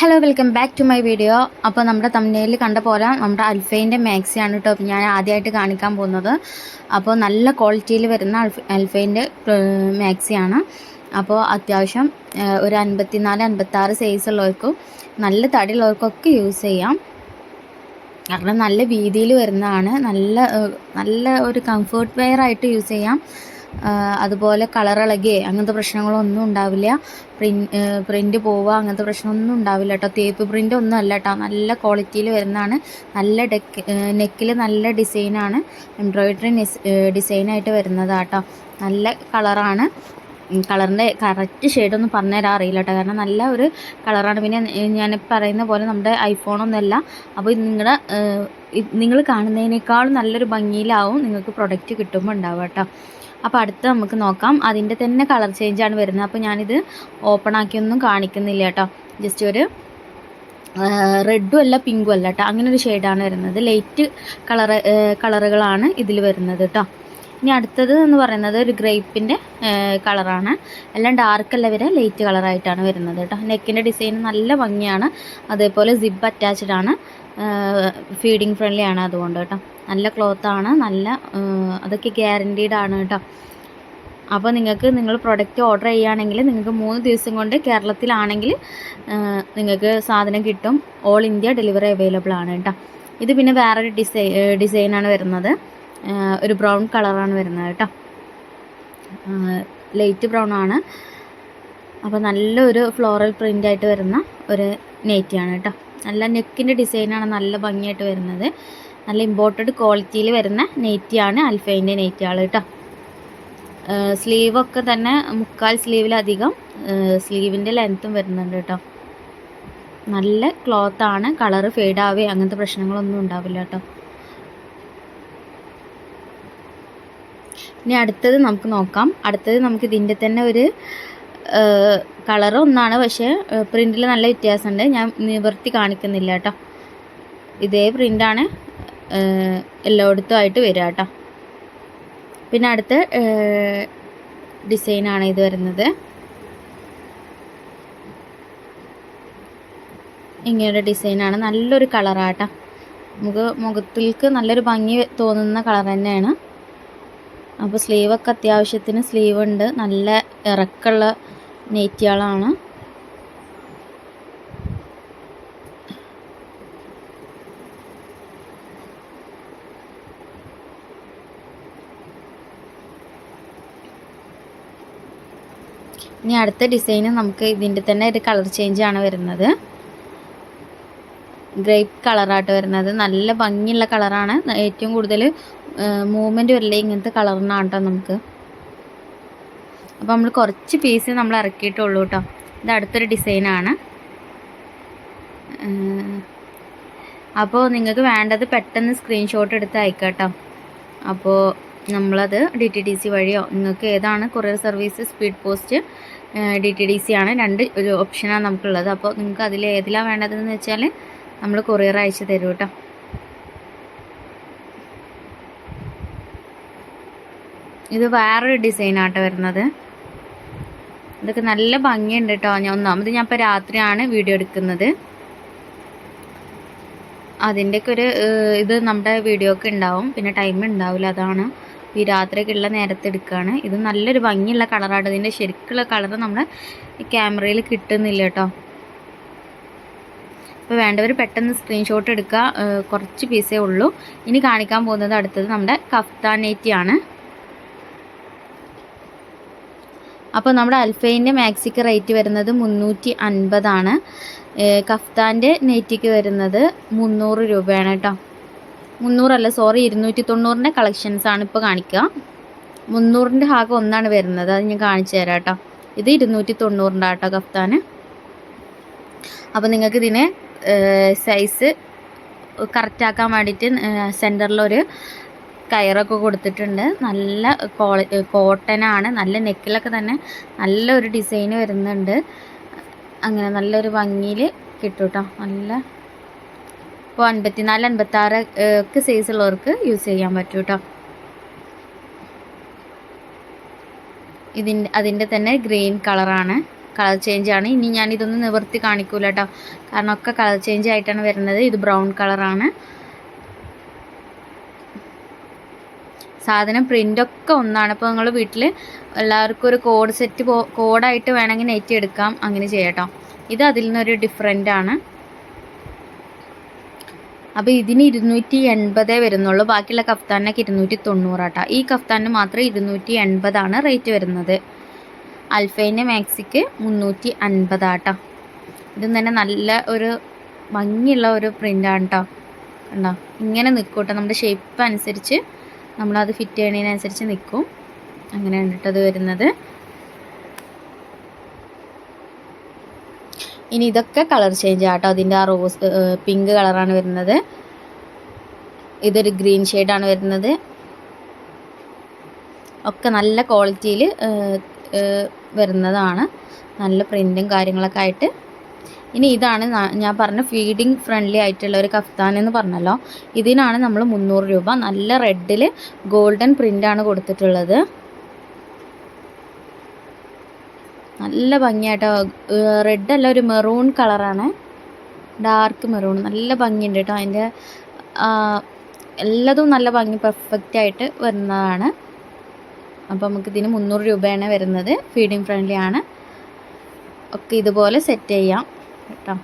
Hello welcome back to my video അപ്പോൾ നമ്മുടെ തമിഴ്നയിൽ കണ്ട പോലെ നമ്മുടെ അൽഫൈന്റെ മാക്സിയാണ് കേട്ടോ ഞാൻ ആദ്യമായിട്ട് കാണിക്കാൻ പോകുന്നത്. അപ്പോൾ നല്ല ക്വാളിറ്റിയിൽ വരുന്ന അൽഫ അൽഫൈന്റെ മാക്സിയാണ് അപ്പോൾ അത്യാവശ്യം ഒരു അൻപത്തിനാല് അൻപത്താറ് സൈസ് ഉള്ളവർക്കും നല്ല തടിയുള്ളവർക്കൊക്കെ യൂസ് ചെയ്യാം. കാരണം നല്ല വീതിയിൽ വരുന്നതാണ്. നല്ല നല്ല ഒരു കംഫർട്ട് വെയർ ആയിട്ട് യൂസ് ചെയ്യാം. അതുപോലെ കളർ ഇളകെ അങ്ങനത്തെ പ്രശ്നങ്ങളൊന്നും ഉണ്ടാവില്ല. പ്രിന്റ് പ്രിന്റ് പോവുക അങ്ങനത്തെ പ്രശ്നമൊന്നും ഉണ്ടാവില്ല കേട്ടോ. തേപ്പ് പ്രിന്റ് ഒന്നും അല്ല കേട്ടോ. നല്ല ക്വാളിറ്റിയിൽ വരുന്നതാണ്. നല്ല ഡെക്ക് നെക്കിൽ നല്ല ഡിസൈനാണ് എംബ്രോയിഡറി ഡിസൈനായിട്ട് കേട്ടോ. നല്ല കളറാണ് കളറിന്റെ കറക്റ്റ് ഷെയ്ഡൊന്നും പറഞ്ഞുതരാൻ അറിയില്ല കേട്ടോ. കാരണം നല്ല ഒരു കളറാണ് പിന്നെ ഞാൻ പറയുന്ന പോലെ നമ്മുടെ ഐഫോണൊന്നുമല്ല അപ്പോൾ നിങ്ങളുടെ നിങ്ങൾ കാണുന്നതിനേക്കാളും നല്ലൊരു ഭംഗിയിലാവും. നിങ്ങൾക്ക് പ്രൊഡക്റ്റ് കിട്ടുമ്പോൾ ഉണ്ടാവുക കേട്ടോ. അപ്പോൾ അടുത്ത് നമുക്ക് നോക്കാം. അതിന്റെ തന്നെ കളർ ചേഞ്ചാണ് വരുന്നത്. അപ്പോൾ ഞാനിത് ഓപ്പൺ ആക്കിയൊന്നും കാണിക്കുന്നില്ല കേട്ടോ. ജസ്റ്റ് ഒരു റെഡും അല്ല പിങ്കും അല്ല കേട്ടോ. അങ്ങനെ ഒരു ഷെയ്ഡാണ് വരുന്നത്. ലൈറ്റ് കളറ് കളറുകളാണ് ഇതിൽ വരുന്നത് കേട്ടോ. ഇനി അടുത്തത് എന്ന് പറയുന്നത് ഒരു ഗ്രേപ്പിന്റെ കളറാണ്. എല്ലാം ഡാർക്ക് അല്ല വരെ ലൈറ്റ് കളറായിട്ടാണ് വരുന്നത് കേട്ടോ. നെക്കിന്റെ ഡിസൈൻ നല്ല ഭംഗിയാണ്. അതേപോലെ സിബ് അറ്റാച്ച്ഡ് ആണ്. ഫീഡിങ് ഫ്രണ്ട്ലി ആണ് അതുകൊണ്ട് കേട്ടോ. നല്ല ക്ലോത്താണ് നല്ല അതൊക്കെ ഗ്യാരന്റീഡ് ആണ് കേട്ടോ. അപ്പോൾ നിങ്ങൾക്ക് നിങ്ങൾ പ്രൊഡക്റ്റ് ഓർഡർ ചെയ്യുകയാണെങ്കിൽ നിങ്ങൾക്ക് മൂന്ന് ദിവസം കൊണ്ട് കേരളത്തിലാണെങ്കിൽ നിങ്ങൾക്ക് സാധനം കിട്ടും. ഓൾ ഇന്ത്യ ഡെലിവറി അവൈലബിൾ ആണ് കേട്ടോ. ഇത് പിന്നെ വേറൊരു ഡിസൈ ഡിസൈനാണ് വരുന്നത്. ഒരു ബ്രൗൺ കളറാണ് വരുന്നത് കേട്ടോ. ലൈറ്റ് ബ്രൗൺ ആണ്. അപ്പോൾ നല്ലൊരു ഫ്ലോറൽ പ്രിന്റ് ആയിട്ട് വരുന്ന ഒരു നെറ്റിയാണ് കേട്ടോ. നല്ല നെക്കിന്റെ ഡിസൈനാണ് നല്ല ഭംഗിയായിട്ട് വരുന്നത്. നല്ല ഇമ്പോർട്ടഡ് ക്വാളിറ്റിയിൽ വരുന്ന നെറ്റിയാണ് അൽഫൈന്റെ നെറ്റിയാൾ കേട്ടോ. സ്ലീവൊക്കെ തന്നെ മുക്കാൽ സ്ലീവിലധികം സ്ലീവിന്റെ ലെങ്ത്തും വരുന്നുണ്ട് കേട്ടോ. നല്ല ക്ലോത്താണ് കളറ് ഫെയ്ഡ് ആവേ അങ്ങനത്തെ പ്രശ്നങ്ങളൊന്നും ഉണ്ടാവില്ല കേട്ടോ. ഇനി അടുത്തത് നമുക്ക് നോക്കാം. അടുത്തത് നമുക്ക് ഇതിന്റെ തന്നെ ഒരു കളർ ഒന്നാണ്. പക്ഷേ പ്രിന്റിൽ നല്ല വ്യത്യാസമുണ്ട്. ഞാൻ നിവർത്തി കാണിക്കുന്നില്ല കേട്ടോ. ഇതേ പ്രിന്റാണ് എല്ലായിടത്തും ആയിട്ട് വരിക കേട്ടോ. പിന്നെ അടുത്ത ഡിസൈനാണ് ഇത് വരുന്നത്. ഇങ്ങനെയുള്ള ഡിസൈനാണ്. നല്ലൊരു കളറാട്ടോ നമുക്ക് മുഖത്തിലേക്ക് നല്ലൊരു ഭംഗി തോന്നുന്ന കളർ തന്നെയാണ്. അപ്പോൾ സ്ലീവൊക്കെ അത്യാവശ്യത്തിന് സ്ലീവ് ഉണ്ട് നല്ല ഇറക്കുള്ള നെയ്റ്റികളാണ് ഇനി അടുത്ത ഡിസൈന് നമുക്ക് ഇതിന്റെ തന്നെ ഒരു കളർ ചേഞ്ച് ആണ് വരുന്നത്. ഗ്രേപ്പ് കളറായിട്ട് വരുന്നത്. നല്ല ഭംഗിയുള്ള കളറാണ് ഏറ്റവും കൂടുതൽ മൂവ്മെന്റ് വരില്ല ഇങ്ങനത്തെ കളറിനാണ് കേട്ടോ നമുക്ക്. അപ്പോൾ നമ്മൾ കുറച്ച് പീസ് നമ്മൾ ഇറക്കിയിട്ടുള്ളൂ കേട്ടോ ഇത് അടുത്തൊരു ഡിസൈനാണ് അപ്പോൾ നിങ്ങൾക്ക് വേണ്ടത് പെട്ടെന്ന് സ്ക്രീൻഷോട്ട് എടുത്ത് അയക്കാം കേട്ടോ അപ്പോൾ നമ്മളത് ഡി ടി ഡി സി വഴിയോ നിങ്ങൾക്ക് ഏതാണ് courier service speed post D T D C ആണ്. രണ്ട് ഒരു ഓപ്ഷനാണ് നമുക്കുള്ളത്. അപ്പോൾ നിങ്ങൾക്ക് അതിൽ ഏതിലാണ് വേണ്ടതെന്ന് വെച്ചാൽ നമ്മൾ കൊറിയർ അയച്ചു തരും കേട്ടോ. ഇത് വേറൊരു ഡിസൈനാട്ടോ വരുന്നത്. ഇതൊക്കെ നല്ല ഭംഗിയുണ്ട് കേട്ടോ. ഞാൻ ഒന്നാമത് ഞാൻ ഇപ്പോൾ രാത്രിയാണ് വീഡിയോ എടുക്കുന്നത്. അതിന്റെയൊക്കെ ഒരു ഇത് നമ്മുടെ വീഡിയോ ഒക്കെ ഉണ്ടാവും. പിന്നെ ടൈം ഉണ്ടാവില്ല അതാണ്. ഈ രാത്രിയൊക്കെ ഉള്ള നേരത്തെ എടുക്കുകയാണ് ഇത് നല്ലൊരു ഭംഗിയുള്ള കളറാണ് ഇതിന്റെ ശരിക്കുള്ള കളർ നമ്മുടെ ക്യാമറയിൽ കിട്ടുന്നില്ല കേട്ടോ. അപ്പോൾ വേണ്ടവർ പെട്ടെന്ന് സ്ക്രീൻഷോട്ട് എടുക്കുക. കുറച്ച് പീസേ ഉള്ളൂ. ഇനി കാണിക്കാൻ പോകുന്നത് അടുത്തത് നമ്മുടെ കഫ്താൻ നെറ്റിയാണ് അപ്പോൾ നമ്മുടെ അൽഫൈന്റെ മാക്സിക്ക് റേറ്റ് വരുന്നത് മുന്നൂറ്റി അൻപതാണ് കഫ്താന്റെ നെറ്റിക്ക് വരുന്നത് മുന്നൂറ് രൂപയാണ് കേട്ടോ. മുന്നൂറല്ല സോറി ഇരുന്നൂറ്റി തൊണ്ണൂറിന്റെ കളക്ഷൻസാണ് ഇപ്പോൾ കാണിക്കുക. മുന്നൂറിന്റെ ഭാഗം ഒന്നാണ് വരുന്നത്. അത് ഞാൻ കാണിച്ചു തരാം കേട്ടോ. ഇത് ഇരുന്നൂറ്റി തൊണ്ണൂറിന്റെ കേട്ടോ കഫ്താന്. അപ്പോൾ നിങ്ങൾക്ക് ഇതിന് സൈസ് കറക്റ്റാക്കാൻ വേണ്ടിയിട്ട് സെന്ററിലൊരു കയറൊക്കെ കൊടുത്തിട്ടുണ്ട്. നല്ല കോട്ടനാണ് നല്ല നെക്കിലൊക്കെ തന്നെ നല്ലൊരു ഡിസൈൻ വരുന്നുണ്ട്. അങ്ങനെ നല്ലൊരു ഭംഗിയിൽ കിട്ടും കേട്ടോ നല്ല ഇപ്പോൾ അൻപത്തിനാല് അൻപത്താറ് ഒക്കെ സൈസ് ഉള്ളവർക്ക് യൂസ് ചെയ്യാൻ പറ്റും കേട്ടോ ഇതിന്റെ അതിന്റെ തന്നെ ഗ്രീൻ കളറാണ് കളർ ചേഞ്ച് ആണ്. ഇനി ഞാൻ ഇതൊന്ന് നിവർത്തി കാണിക്കൂല കേട്ടോ കാരണം ഒക്കെ കളർ ചേഞ്ച് ആയിട്ടാണ് വരുന്നത്. ഇത് ബ്രൗൺ കളറാണ് സാധനം പ്രിന്റൊക്കെ ഒന്നാണ്. ഇപ്പോൾ നിങ്ങൾ വീട്ടിൽ എല്ലാവർക്കും ഒരു കോഡ് സെറ്റ് കോഡായിട്ട് വേണമെങ്കിൽ നെറ്റ് എടുക്കാം. അങ്ങനെ ചെയ്യട്ടോ ഇത് അതിൽ നിന്നൊരു ഡിഫറെന്റ് ആണ്. അപ്പോൾ ഇതിന് ഇരുന്നൂറ്റി എൺപതേ വരുന്നുള്ളൂ. ബാക്കിയുള്ള കഫ്താനൊക്കെ ഇരുന്നൂറ്റി തൊണ്ണൂറാട്ടോ ഈ കഫ്താനിന് മാത്രം ഇരുന്നൂറ്റി എൺപതാണ് റേറ്റ് വരുന്നത്. അൽഫൈന്റെ മാക്സിക്ക് മുന്നൂറ്റി അൻപതാട്ടോ ഇതും തന്നെ നല്ല ഒരു ഭംഗിയുള്ള ഒരു പ്രിന്റാണ് കേട്ടോ കണ്ടോ? ഇങ്ങനെ നിൽക്കും കേട്ടോ നമ്മുടെ ഷേപ്പ് അനുസരിച്ച് നമ്മളത് ഫിറ്റ് ചെയ്യണതിനനുസരിച്ച് നിൽക്കും അങ്ങനെയാണ് കേട്ടോ അത് വരുന്നത്. ഇനി ഇതൊക്കെ കളർ ചേഞ്ച് ആട്ടോ. അതിന്റെ ആ റോസ് പിങ്ക് കളറാണ് വരുന്നത്. ഇതൊരു ഗ്രീൻ ഷെയ്ഡാണ് വരുന്നത്. ഒക്കെ നല്ല ക്വാളിറ്റിയിൽ വരുന്നതാണ്. നല്ല പ്രിന്റും കാര്യങ്ങളൊക്കെ ആയിട്ട്. ഇനി ഇതാണ് ഞാൻ പറഞ്ഞ ഫീഡിങ് ഫ്രണ്ട്ലി ആയിട്ടുള്ള ഒരു കഫ്താൻ എന്ന് പറഞ്ഞല്ലോ. ഇതിനാണ് നമ്മൾ മുന്നൂറ് രൂപ നല്ല റെഡിൽ ഗോൾഡൻ പ്രിന്റാണ് കൊടുത്തിട്ടുള്ളത്. നല്ല ഭംഗിയായിട്ടോ. റെഡ് അല്ല ഒരു മെറൂൺ കളറാണ് ഡാർക്ക് മെറൂൺ നല്ല ഭംഗിയുണ്ട് കേട്ടോ. അതിന്റെ എല്ലാതും നല്ല ഭംഗി പെർഫെക്റ്റ് ആയിട്ട് വരുന്നതാണ്. അപ്പോൾ നമുക്ക് ഇതിന് മുന്നൂറ് രൂപയാണ് വരുന്നത്. ഫീഡിങ് ഫ്രണ്ട്ലി ആണ്. ഒക്കെ ഇതുപോലെ സെറ്റ് ചെയ്യാം കേട്ടോ.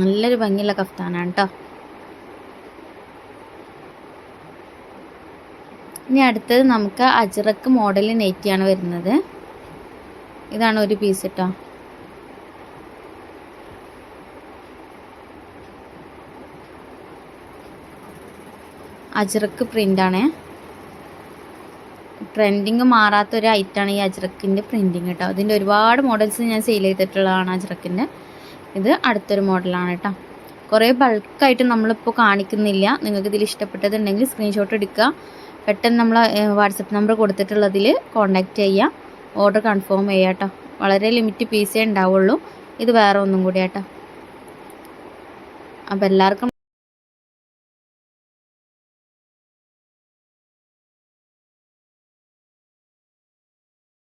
നല്ലൊരു ഭംഗിയുള്ള കഫ്താനാണ് കേട്ടോ. ഇനി അടുത്തത് നമുക്ക് അജ്രക്ക് മോഡൽ നെറ്റിയാണ് വരുന്നത്. ഇതാണ് ഒരു പീസ് കേട്ടോ അജ്രക്ക് പ്രിന്റാണ് ട്രെൻഡിങ് മാറാത്ത ഒരു ഐറ്റാണ് ഈ അജ്രക്കിന്റെ പ്രിന്റിങ് കേട്ടോ അതിന്റെ ഒരുപാട് മോഡൽസ് ഞാൻ സെയിൽ ചെയ്തിട്ടുള്ളതാണ് അജ്രക്കിന്റെ ഇത് അടുത്തൊരു മോഡലാണ് കേട്ടോ കുറേ ബൾക്കായിട്ട് നമ്മളിപ്പോൾ കാണിക്കുന്നില്ല. നിങ്ങൾക്ക് ഇതിൽ ഇഷ്ടപ്പെട്ടതുണ്ടെങ്കിൽ സ്ക്രീൻഷോട്ട് എടുക്കുക. പെട്ടെന്ന് നമ്മൾ വാട്സപ്പ് നമ്പർ കൊടുത്തിട്ടുള്ളതിൽ കോൺടാക്റ്റ് ചെയ്യുക. ഓർഡർ കൺഫേം ചെയ്യുക കേട്ടോ വളരെ ലിമിറ്റ് പീസേ ഉണ്ടാവുള്ളൂ. ഇത് വേറെ ഒന്നും കൂടി കേട്ടോ അപ്പോൾ എല്ലാവർക്കും